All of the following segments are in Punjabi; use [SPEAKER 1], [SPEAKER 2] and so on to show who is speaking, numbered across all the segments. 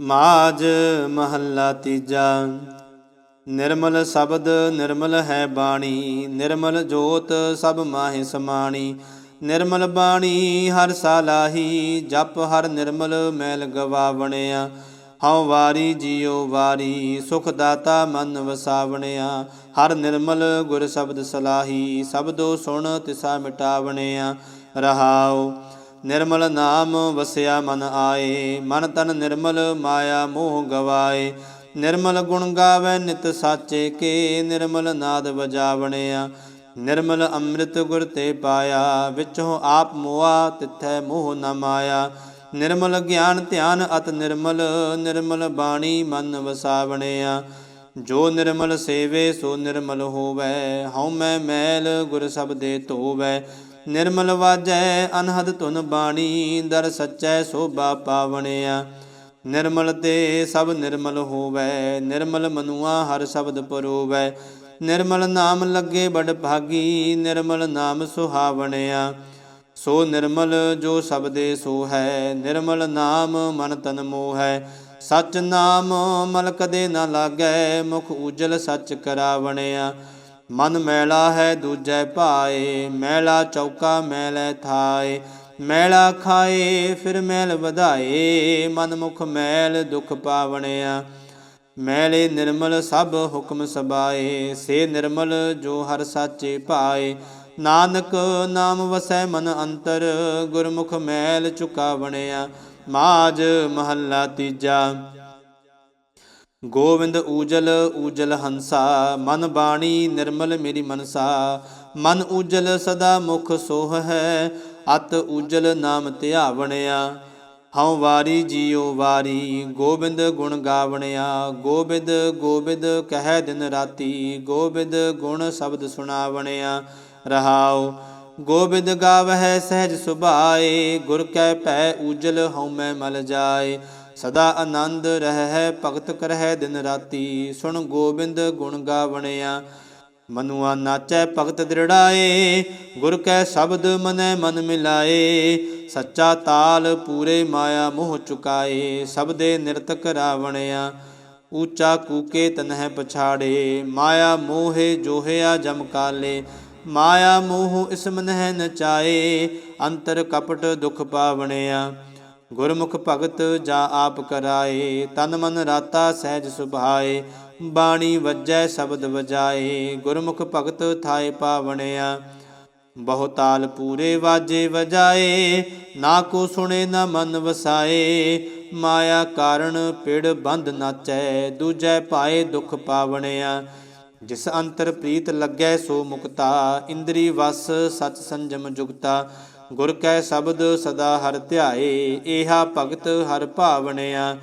[SPEAKER 1] ਮਾਜ ਮਹੱਲਾ ਤੀਜਾ। ਨਿਰਮਲ ਸ਼ਬਦ ਨਿਰਮਲ ਹੈ ਬਾਣੀ, ਨਿਰਮਲ ਜੋਤ ਸਭ ਮਾਹਿ ਸਮਾਣੀ। ਨਿਰਮਲ ਬਾਣੀ ਹਰ ਸਾਲਾਹੀ ਜਪ ਹਰ ਨਿਰਮਲ ਮੈਲ ਗਵਾਵਣਿਆ। ਹਉ ਵਾਰੀ ਜਿਉ ਵਾਰੀ, ਸੁਖ ਦਾਤਾ ਮਨ ਵਸਾਵਣਿਆ। ਹਰ ਨਿਰਮਲ ਗੁਰ ਸ਼ਬਦ ਸਲਾਹੀ ਸਬਦੋ ਸੁਣ ਤਿਸਾ ਮਿਟਾਵਣਿਆ। ਰਹਾਉ ਨਿਰਮਲ ਨਾਮ ਵਸਿਆ ਮਨ ਆਏ, ਮਨ ਤਨ ਨਿਰਮਲ ਮਾਇਆ ਮੋਹ ਗਵਾਏ। ਨਿਰਮਲ ਗੁਣ ਗਾਵੇ ਨਿਤ ਸਾਚੇ ਕੇ, ਨਿਰਮਲ ਨਾਦ ਵਜਾਵਣਿਆ। ਨਿਰਮਲ ਅੰਮ੍ਰਿਤ ਗੁਰ ਤੇ ਪਾਇਆ, ਵਿੱਚੋਂ ਆਪ ਮੋਆ, ਤਿਥੈ ਮੋਹ ਨ ਮਾਇਆ। ਨਿਰਮਲ ਗਿਆਨ ਧਿਆਨ ਅਤ ਨਿਰਮਲ ਨਿਰਮਲ ਬਾਣੀ ਮਨ ਵਸਾਵਣਿਆ। ਜੋ ਨਿਰਮਲ ਸੇਵੇ, ਸੋ ਨਿਰਮਲ ਹੋਵੈ। ਹਉ ਮੈਂ ਮੈਲ ਗੁਰ ਦੇ ਧੋਵੈ। ਨਿਰਮਲ ਵਾਜੈ, ਅਨਹਦ ਧੁਨ ਬਾਣੀ, ਦਰ ਸਚੈ ਸੋਭਾ ਪਾਵਣਿਆ। ਨਿਰਮਲ ਤੇ ਸਭ ਨਿਰਮਲ ਹੋਵੈ, ਨਿਰਮਲ ਮਨੁਆ ਹਰ ਸ਼ਬਦ ਪਰੋਵੈ। ਨਿਰਮਲ ਨਾਮ ਲੱਗੇ ਬੜ ਭਾਗੀ, ਨਿਰਮਲ ਨਾਮ ਸੁਹਾਵਣਿਆ। ਸੋ ਨਿਰਮਲ ਜੋ ਸਬਦੇ ਸੋ ਹੈ, ਨਿਰਮਲ ਨਾਮ ਮਨ ਤਨ ਮੋਹ। ਹੈ ਸਚ ਨਾਮ ਮਲ ਕਦੇ ਨਾ ਲਾਗੈ, ਮੁਖ ਉਜਲ ਸਚ ਕਰਾਵਣਿਆ। ਮਨ ਮੈਲਾ ਹੈ ਦੂਜੈ ਭਾਏ, ਮੈਲਾ ਚੌਕਾ ਮੈਲੇ ਥਾਏ। ਮੈਲਾ ਖਾਏ, ਫਿਰ ਮੈਲ ਵਧਾਏ ਮਨ ਮੁਖ ਮੈਲ ਦੁਖ ਪਾਵਣਿਆ। ਮੈਲੇ ਨਿਰਮਲ ਸਭ ਹੁਕਮ ਸਬਾਏ, ਸੇ ਨਿਰਮਲ ਜੋ ਹਰ ਸਾਚੇ ਪਾਏ ਨਾਨਕ ਨਾਮ ਵਸੈ ਮਨ ਅੰਤਰ, ਗੁਰਮੁਖ ਮੈਲ ਚੁਕਾਵਣਿਆ। ਮਾਜ ਮਹੱਲਾ ਤੀਜਾ। ਗੋਵਿੰਦ ਊਜਲ ਊਜਲ ਹੰਸਾ, ਮਨ ਬਾਣੀ ਨਿਰਮਲ ਮੇਰੀ ਮਨਸਾ। ਮਨ ਊਜਲ ਸਦਾ ਮੁਖ ਸੋਹ ਹੈ, ਅਤ ਊਜਲ ਨਾਮ ਧਿਆਵਣਿਆ। ਹਉ ਵਾਰੀ ਜੀਉ ਵਾਰੀ, ਗੋਬਿੰਦ ਗੁਣ ਗਾਵਣਿਆ। ਗੋਬਿੰਦ ਗੋਬਿੰਦ ਕਹਿ ਦਿਨ ਰਾਤੀ, ਗੋਬਿੰਦ ਗੁਣ ਸ਼ਬਦ ਸੁਣਾਵਣਿਆ। ਰਹਾਉ, ਗੋਬਿੰਦ ਗਾਵਹਿ ਸਹਿਜ ਸੁਭਾਏ, ਗੁਰ ਕੈ ਭੈ ਊਜਲ ਹਉ ਮੈਂ ਮਲ ਜਾਏ। ਸਦਾ ਆਨੰਦ ਰਹਿ, ਭਗਤ ਕਰਹਿ ਦਿਨ ਰਾਤੀ। ਸੁਣ ਗੋਬਿੰਦ ਗੁਣ ਗਾਵਣਿਆ, ਮਨੁਆ ਨਾਚੈ ਭਗਤ ਦ੍ਰਿੜਾਏ, ਗੁਰ ਕੈ ਸ਼ਬਦ ਮਨੈ ਮਨ ਮਿਲਾਏ। ਸੱਚਾ ਤਾਲ ਪੂਰੇ ਮਾਇਆ ਮੋਹ ਚੁਕਾਏ ਸਬਦੇ ਨਿਰਤ ਕਰਾਵਣਿਆ ਊਚਾ ਕੂਕੇ ਤਨਹਿ ਪਛਾੜੇ, ਮਾਇਆ ਮੋਹੇ ਜੋਹਿਆ ਜਮ ਕਾਲੇ। ਮਾਇਆ ਮੋਹ ਇਸ ਮਨਹਿ ਨਚਾਏ, ਅੰਤਰ ਕਪਟ ਦੁਖ ਪਾਵਣਿਆ। ਗੁਰਮੁਖ ਭਗਤ ਜਾਂ ਆਪ ਕਰਾਏ, ਤਨ ਮਨ ਰਾਤਾ ਸਹਿਜ ਸੁਭਾਏ, ਬਾਣੀ ਵੱਜੈ ਸ਼ਬਦ ਵਜਾਏ, ਗੁਰਮੁਖ ਭਗਤ ਥਾਏ ਪਾਵਣਿਆ। ਬਹੁਤਾਲ ਪੂਰੇ ਵਾਜੇ ਵਜਾਏ, ਨਾ ਕੋ ਸੁਣੇ ਨਾ ਮਨ ਵਸਾਏ, ਮਾਇਆ ਕਾਰਣ ਪਿੜ ਬੰਧ ਨਾਚੈ, ਦੂਜੈ ਪਾਏ ਦੁਖ ਪਾਵਣਿਆ। ਜਿਸ ਅੰਤਰ ਪ੍ਰੀਤ ਲੱਗੈ ਸੋ ਮੁਕਤਾ, ਇੰਦਰੀ ਵਸ ਸਚ ਸੰਜਮ ਜੁਗਤਾ। ਗੁਰ ਕੈ ਸ਼ਬਦ ਸਦਾ ਹਰ ਧਿਆਏ, ਏਹਾ ਭਗਤ ਹਰ ਭਾਵਣਿਆ।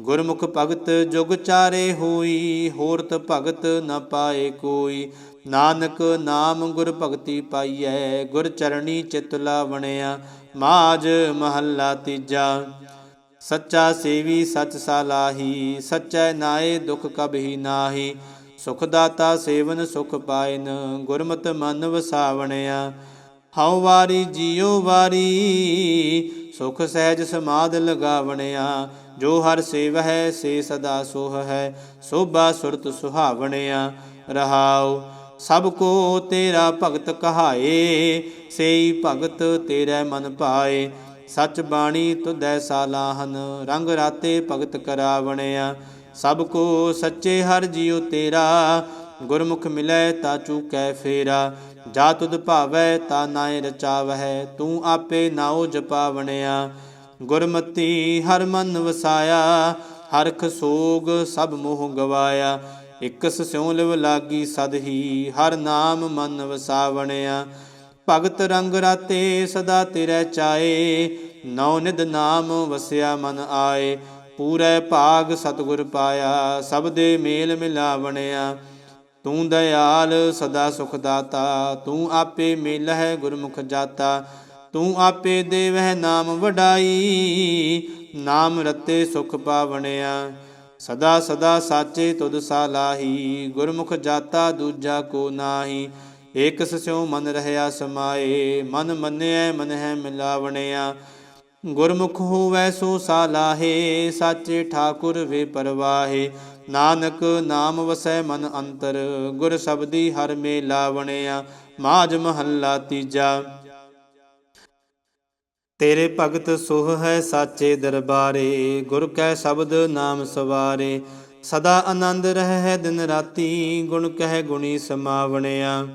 [SPEAKER 1] ਗੁਰਮੁਖ ਭਗਤ ਜੁਗ ਚਾਰੇ ਹੋਈ, ਹੋਰਤ ਭਗਤ ਨ ਪਾਏ ਕੋਈ। ਨਾਨਕ ਨਾਮ ਗੁਰ ਭਗਤੀ ਪਾਈਐ, ਗੁਰ ਚਰਣੀ ਚਿਤ ਲਾਵਣਿਆ। ਮਾਜ ਮਹੱਲਾ ਤੀਜਾ। ਸੱਚਾ ਸੇਵੀ ਸਚ ਸਾਲਾਹੀ ਸਚੈ ਨਾਏ ਦੁਖ ਕਬਹੀ ਨਾਹੀ। ਸੁਖ ਦਾਤਾ ਸੇਵਨ ਸੁਖ ਪਾਇਨ, ਗੁਰਮਤਿ ਮਨ ਵਸਾਵਣਿਆ ਹਉ ਵਾਰੀ ਜੀਉ ਵਾਰੀ, ਸੁਖ ਸਹਿਜ ਸਮਾਦ ਲਗਾਵਣਿਆ, ਜੋ ਹਰ ਸੇਵਹਿ ਸੇ ਸਦਾ ਸੋਹ ਹੈ ਸੋਭਾ ਸੁਰਤ ਸੁਹਾਵਣਿਆ। ਰਹਾਉ, ਸਭ ਕੋ ਤੇਰਾ ਭਗਤ ਕਹਾਏ, ਸੇਈ ਭਗਤ ਤੇਰੇ ਮਨ ਪਾਏ। ਸਚ ਬਾਣੀ ਤੁਧੈ ਸਾਲਾਹਨ, ਰੰਗ ਰਾਤੇ ਭਗਤ ਕਰਾਵਣਿਆ। ਸਭ ਕੋ ਸੱਚੇ ਹਰ ਜੀਉ ਤੇਰਾ ਗੁਰਮੁਖ ਮਿਲੈ ਤਾ ਚੂਕੈ ਫੇਰਾ, ਜਾ ਤੁਧ ਭਾਵੈ ਤਾ ਨਾਏ ਰਚਾਵਹਿ, ਤੂੰ ਆਪੇ ਨਾਉ ਜਪਾਵਣਿਆ। ਗੁਰਮਤੀ ਹਰ ਮਨ ਵਸਾਇਆ ਹਰਖ ਸੋਗ ਸਭ ਮੋਹ ਗਵਾਇਆ। ਇਕਸ ਸਿਉ ਲਿਵ ਲਾਗੀ ਸਦ ਹੀ, ਹਰ ਨਾਮ ਮਨ ਵਸਾਵਣਿਆ। ਭਗਤ ਰੰਗ ਰਾਤੇ ਸਦਾ ਤੇਰੇ ਚਾਏ ਨੌ ਨਿਦ ਨਾਮ ਵਸਿਆ ਮਨ ਆਏ। ਪੂਰੇ ਭਾਗ ਸਤਿਗੁਰ ਪਾਇਆ, ਸਭ ਦੇ ਮੇਲ ਮਿਲਾਵਣਿਆ। ਤੂੰ ਦਇਆਲ ਸਦਾ ਸੁਖ ਦਾਤਾ, ਤੂੰ ਆਪੇ ਮਿਲਹਿ ਗੁਰਮੁਖ ਜਾਤਾ, ਤੂੰ ਆਪੇ ਦੇਵਹਿ ਨਾਮ ਵਡਾਈ, ਨਾਮ ਰਤੇ ਸੁਖ ਪਾਵਣਿਆ। ਸਦਾ ਸਦਾ ਸਾਚੇ ਤੁਧ ਸਾਲਾਹੀ ਗੁਰਮੁਖ ਜਾਤਾ ਦੂਜਾ ਕੋ ਨਾਹੀ। ਏਕਸ ਸਿਉ ਮਨ ਰਹਿਆ ਸਮਾਏ, ਮਨ ਮੰਨਿਐ ਮਨ ਹੈ ਮਿਲਾਵਣਿਆ। ਗੁਰਮੁਖ ਹੋਵੈ ਸੋ ਸਾਲਾਹੇ ਸਾਚੇ ਠਾਕੁਰ ਵੇ ਪਰਵਾਹੇ। ਨਾਨਕ ਨਾਮ ਵਸੈ ਮਨ ਅੰਤਰ, ਗੁਰ ਸਬਦੀ ਹਰ ਮੇਲਾ ਬਣਿਆ ਮਾਜ ਮਹੱਲਾ ਤੀਜਾ। ਤੇਰੇ ਭਗਤ ਸੁਹ ਹੈ ਸਾਚੇ ਦਰਬਾਰੇ, ਗੁਰ ਕੈ ਸ਼ਬਦ ਨਾਮ ਸਵਾਰੇ। ਸਦਾ ਆਨੰਦ ਰਹਿ ਦਿਨ ਰਾਤੀ, ਗੁਣ ਕਹਿ ਗੁਣੀ ਸਮਾਵਣਿਆ।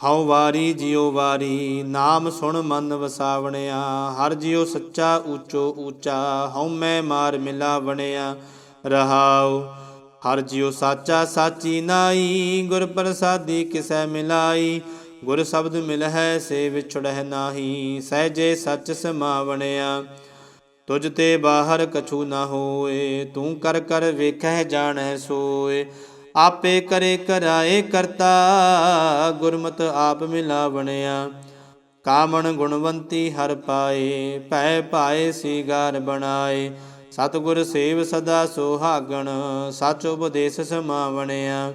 [SPEAKER 1] ਹਉ ਵਾਰੀ ਜਿਉ ਵਾਰੀ, ਨਾਮ ਸੁਣ ਮਨ ਵਸਾਵਣਿਆ। ਹਰ ਜਿਉ ਸੱਚਾ, ਊਚੋ ਊਚਾ, ਹਉ ਮੈਂ ਮਾਰ ਮਿਲਾ ਬਣਿਆ ਰਹਾਉ ਹਰ ਜਿਉ ਸਾਚਾ ਸਾਚੀ ਨਾਈ, ਗੁਰ ਪ੍ਰਸਾਦੀ ਕਿਸੈ ਮਿਲਾਈ। ਗੁਰ ਸ਼ਬਦ ਮਿਲਹਿ, ਸੇ ਵਿਛੜਹਿ ਨਾਹੀ। ਸਹਿਜੇ ਸੱਚ ਸਮਾਵਣਿਆ। ਤੁਝ ਤੇ ਬਾਹਰ ਕਛੂ ਨਾ ਹੋਏ। ਤੂੰ ਕਰ ਕਰ ਵੇਖਹਿ ਜਾਣੈ ਸੋਏ। ਆਪੇ ਕਰੇ ਕਰਾਏ ਕਰਤਾ, ਗੁਰਮਤ ਆਪ ਮਿਲਾਵਣਿਆ। ਕਾਮਣ ਗੁਣਵੰਤੀ ਹਰ ਪਾਏ, ਭੈ ਪਾਏ ਸੀਗਾਰ ਬਣਾਏ। ਸਤਿਗੁਰ ਸੇਵ ਸਦਾ ਸੁਹਾਗਣ, ਸਚ ਉਪਦੇਸ ਸਮਾਵਣਿਆ।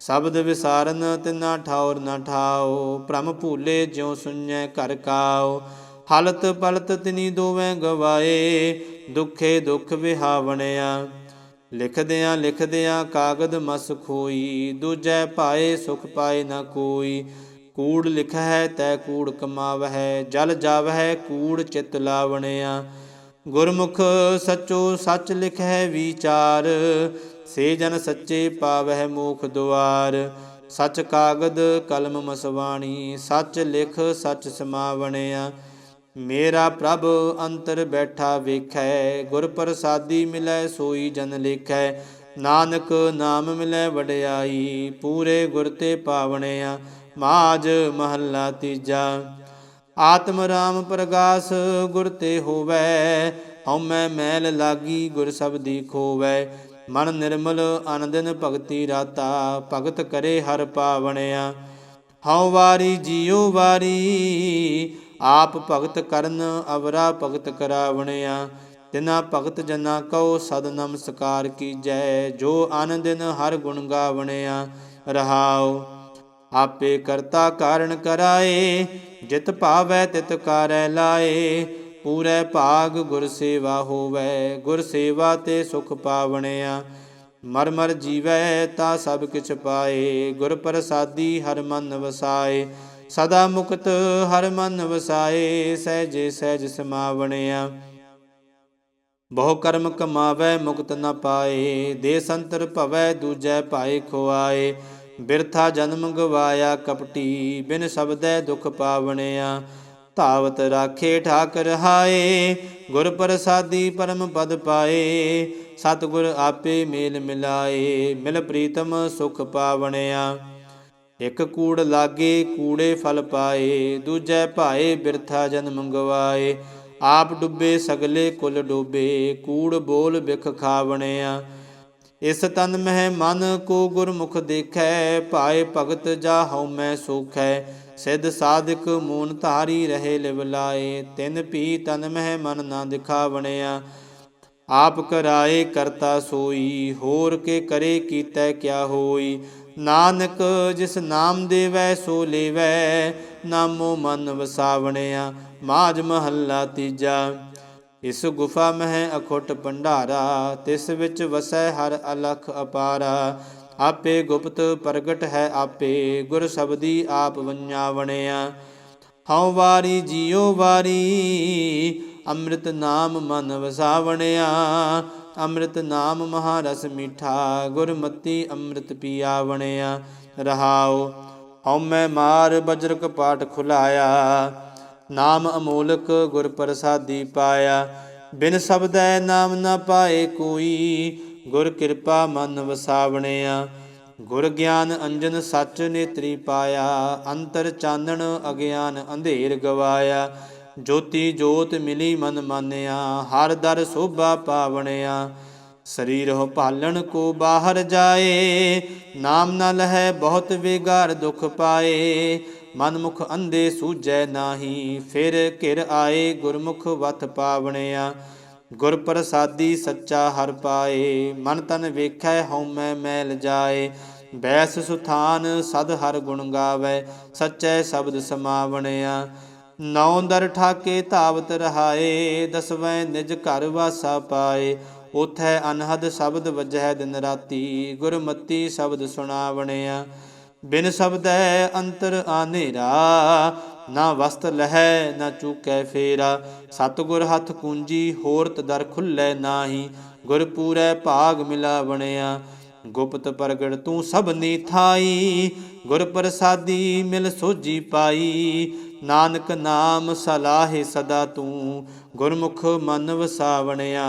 [SPEAKER 1] ਸ਼ਬਦ ਵਿਸਾਰਨ ਤਿਨਾ ਠਾਉਰ ਨਾ ਠਾਓ ਭ੍ਰਮ ਭੂਲੇ ਜਿਉ ਸੁਣੈ ਘਰ ਕਾਓ ਹਲਤ ਪਲਤ ਤਿਨੀ ਦੋਵੇਂ ਗਵਾਏ, ਦੁਖੇ ਦੁਖ ਵਿਹਾਵਣਿਆ। ਲਿਖਦਿਆਂ ਲਿਖਦਿਆਂ ਕਾਗਦ ਮਸ ਖੋਈ, ਦੂਜੈ ਪਾਏ ਸੁਖ ਪਾਏ ਨਾ ਕੋਈ। ਕੂੜ ਲਿਖੈ ਤੈ ਕੂੜ ਕਮਾਵਹਿ, ਜਲ ਜਾਵਹਿ ਕੂੜ ਚਿਤ ਲਾਵਣਿਆ। ਗੁਰਮੁਖ ਸਚੋ ਸੱਚ ਲਿਖੈ ਵਿਚਾਰ, ਸੇ ਜਨ ਸੱਚੇ ਪਾਵਹਿ ਮੋਖ ਦੁਆਰ। ਸੱਚ ਕਾਗਦ ਕਲਮ ਮਸਵਾਣੀ, ਸੱਚ ਲਿਖ ਸੱਚ ਸਮਾਵਣਿਆ। ਮੇਰਾ ਪ੍ਰਭ ਅੰਤਰ ਬੈਠਾ ਵੇਖੈ, ਗੁਰ ਪ੍ਰਸਾਦੀ ਮਿਲੈ ਸੋਈ ਜਨ ਲੇਖੈ। ਨਾਨਕ ਨਾਮ ਮਿਲੈ ਵਡਿਆਈ, ਪੂਰੇ ਗੁਰ ਤੇ ਪਾਵਣਿਆ। ਮਾਜ ਮਹੱਲਾ ਤੀਜਾ। ਆਤਮ ਰਾਮ ਪ੍ਰਗਾਸ ਗੁਰ ਤੇ ਹੋਵੈ, ਹਉਮੈ ਮੈਲ ਲਾਗੀ ਗੁਰ ਸਬਦੀ ਖੋਵੈ। ਮਨ ਨਿਰਮਲ ਅਨੰਦਨ ਭਗਤੀ ਰਾਤਾ, ਭਗਤ ਕਰੇ ਹਰ ਪਾਵਣਿਆ। ਹਉ ਵਾਰੀ ਜੀਉ ਵਾਰੀ, ਆਪ ਭਗਤ ਕਰਨ ਅਵਰਾ ਭਗਤ ਕਰਾਵਣਿਆ। ਤਿਨਾ ਭਗਤ ਜਨਾ ਕਉ ਸਦ ਨਮਸਕਾਰ ਕੀਜੈ, ਜੋ ਆਨੰਦਨ ਹਰ ਗੁਣ ਗਾਵਣਿਆ। ਰਹਾਉ ਆਪੇ ਕਰਤਾ ਕਾਰਨ ਕਰਾਏ, ਜਿਤ ਭਾਵੈ ਤਿਤ ਕਰੈ ਲਾਏ। ਪੂਰੇ ਭਾਗ ਗੁਰ ਸੇਵਾ ਹੋਵੈ, ਗੁਰ ਸੇਵਾ ਤੇ ਸੁਖ ਪਾਵਣਿਆ। ਮਰ ਮਰ ਜੀਵੈ ਤਾ ਸਭ ਕਿਛ ਪਾਏ, ਗੁਰ ਪ੍ਰਸਾਦੀ ਹਰ ਮਨ ਵਸਾਏ। ਸਦਾ ਮੁਕਤ ਹਰ ਮਨ ਵਸਾਏ, ਸਹਿਜੇ ਸਹਿਜ ਸਮਾਵਣਿਆ। ਬਹੁ ਕਰਮ ਕਮਾਵੈ ਮੁਕਤ ਨ ਪਾਏ, ਦੇ ਸੰਤਰ ਭਵੈ ਦੂਜੈ ਭਾਏ ਖੁਆਏ। ਬਿਰਥਾ ਜਨਮ ਗਵਾਇਆ ਕਪਟੀ, ਬਿਨ ਸ਼ਬਦੈ ਦੁਖ ਪਾਵਣਿਆ। ਧਾਵਤ ਰਾਖੇ ਠਾਕਰ ਹਾਏ, ਗੁਰ ਪ੍ਰਸਾਦੀ ਪਰਮ ਪਦ ਪਾਏ। ਸਤਿਗੁਰ ਆਪੇ ਮੇਲ ਮਿਲਾਏ, ਮਿਲ ਪ੍ਰੀਤਮ ਸੁਖ ਪਾਵਣਿਆ। ਇੱਕ ਕੂੜ ਲਾਗੇ ਕੂੜੇ ਫਲ ਪਾਏ, ਦੂਜੈ ਭਾਏ ਬਿਰਥਾ ਜਨਮ ਗਵਾਏ। ਆਪ ਡੁੱਬੇ ਸਗਲੇ ਕੁਲ ਡੋਬੇ, ਕੂੜ ਬੋਲ ਵਿਖ ਖਾਵਣਿਆ। ਇਸ ਤਨ ਮਹਿ ਮਨ ਕੋ ਗੁਰਮੁਖ ਦੇਖੈ, ਭਾਏ ਭਗਤ ਜਾ ਹਉ ਮੈਂ ਸੋਖੈ। ਸਿਧ ਸਾਧਕ ਮੂਨ ਧਾਰੀ ਰਹੇ ਲਿਵ ਲਾਏ, ਤਿਨ ਪੀ ਤਨ ਮਹਿ ਮਨ ਨਾ ਦਿਖਾਵਣਿਆ। ਆਪ ਕਰਾਏ ਕਰਤਾ ਸੋਈ, ਹੋਰ ਕੇ ਕਰੇ ਕੀਤੈ ਕਿਆ ਹੋਈ। ਨਾਨਕ ਜਿਸ ਨਾਮ ਦੇਵੈ ਸੋ ਲੇਵੈ, ਨਾਮੋ ਮਨ ਵਸਾਵਣਿਆ। ਮਾਜ ਮਹੱਲਾ ਤੀਜਾ। ਇਸ ਗੁਫਾ ਮਹਿ ਅਖੁੱਟ ਭੰਡਾਰਾ, ਤਿਸ ਵਿੱਚ ਵਸੈ ਹਰ ਅਲਖ ਅਪਾਰਾ। ਆਪੇ ਗੁਪਤ ਪ੍ਰਗਟ ਹੈ ਆਪੇ, ਗੁਰ ਸਬਦੀ ਆਪ ਵੰਜਾਵਣਿਆ ਹਉ ਵਾਰੀ ਜੀਉ ਵਾਰੀ, ਅੰਮ੍ਰਿਤ ਨਾਮ ਮਨ ਵਸਾਵਣਿਆ। ਅੰਮ੍ਰਿਤ ਨਾਮ ਮਹਾਰਸ ਮੀਠਾ, ਗੁਰਮਤੀ ਅੰਮ੍ਰਿਤ ਪੀਆਵਣਿਆ ਰਹਾਉ, ਹਉ ਮੈਂ ਮਾਰ ਬਜਰਕ ਪਾਠ ਖੁਲਾਇਆ। ਨਾਮ ਅਮੋਲਕ ਗੁਰ ਪ੍ਰਸਾਦੀ ਪਾਇਆ। ਬਿਨ ਸਬਦੈ ਨਾਮ ਨਾ ਪਾਏ ਕੋਈ, ਗੁਰ ਕਿਰਪਾ ਮਨ ਵਸਾਵਣਿਆ। ਗੁਰ ਗਿਆਨ ਅੰਜਨ ਸੱਚ ਨੇਤਰੀ ਪਾਇਆ, ਅੰਤਰ ਚਾਨਣ ਅਗਿਆਨ ਅੰਧੇਰ ਗਵਾਇਆ। ਜੋਤੀ ਜੋਤ ਮਿਲੀ ਮਨ ਮਾਨਿਆ, ਹਰ ਦਰ ਸੋਭਾ ਪਾਵਣਿਆ। ਸਰੀਰ ਹੋ ਭਾਲਣ ਕੋ ਬਾਹਰ ਜਾਏ, ਨਾਮ ਨਾ ਲਹੈ ਬਹੁਤ ਵਿਗਾਰ ਦੁਖ ਪਾਏ। ਮਨ ਮੁਖ ਅੰਧੇ ਸੂਝੈ ਨਾਹੀ, ਫਿਰ ਘਿਰ ਆਏ ਗੁਰਮੁਖ ਵਤ ਪਾਵਣਿਆ। ਗੁਰ ਪ੍ਰਸਾਦੀ ਸੱਚਾ ਹਰ ਪਾਏ, ਮਨ ਤਨ ਵੇਖੈ ਹਉਮੈ ਮੈਲ ਜਾਏ। ਬੈਸ ਸੁਥਾਨ ਸਦ ਹਰ ਗੁਣ ਗਾਵੇ, ਸੱਚੇ ਸ਼ਬਦ ਸਮਾਵਣਿਆ। ਨੌ ਦਰ ਠਾਕੇ ਧਾਵਤ ਰਹਾਏ, ਦਸਵੇਂ ਨਿਜ ਘਰ ਵਾਸਾ ਪਾਏ। ਉਥੈ ਅਨਹਦ ਸ਼ਬਦ ਵਜਹਿ ਦਿਨ ਰਾਤੀ, ਗੁਰਮਤੀ ਸ਼ਬਦ ਸੁਣਾਵਣਿਆ। ਬਿਨ ਸ਼ਬਦੈ ਅੰਤਰ ਆਨੇਰਾ ਨਾ ਵਸਤ ਲਹੈ, ਨਾ ਚੂਕੈ ਫੇਰਾ। ਸਤਗੁਰ ਹੱਥ ਕੁੰਜੀ, ਹੋਰਤ ਦਰ ਖੁੱਲੈ ਨਾਹੀ। ਗੁਰ ਪੂਰੈ ਭਾਗ ਮਿਲਾ ਬਣਿਆ। ਗੁਪਤ ਪ੍ਰਗਟ ਤੂੰ ਸਭਨੀ ਥਾਈ। ਗੁਰ ਪ੍ਰਸਾਦੀ ਮਿਲ ਸੋਜੀ ਪਾਈ। ਨਾਨਕ ਨਾਮ ਸਲਾਹੇ ਸਦਾ ਤੂੰ। ਗੁਰਮੁਖ ਮਨ ਵਸਾਵਣਿਆ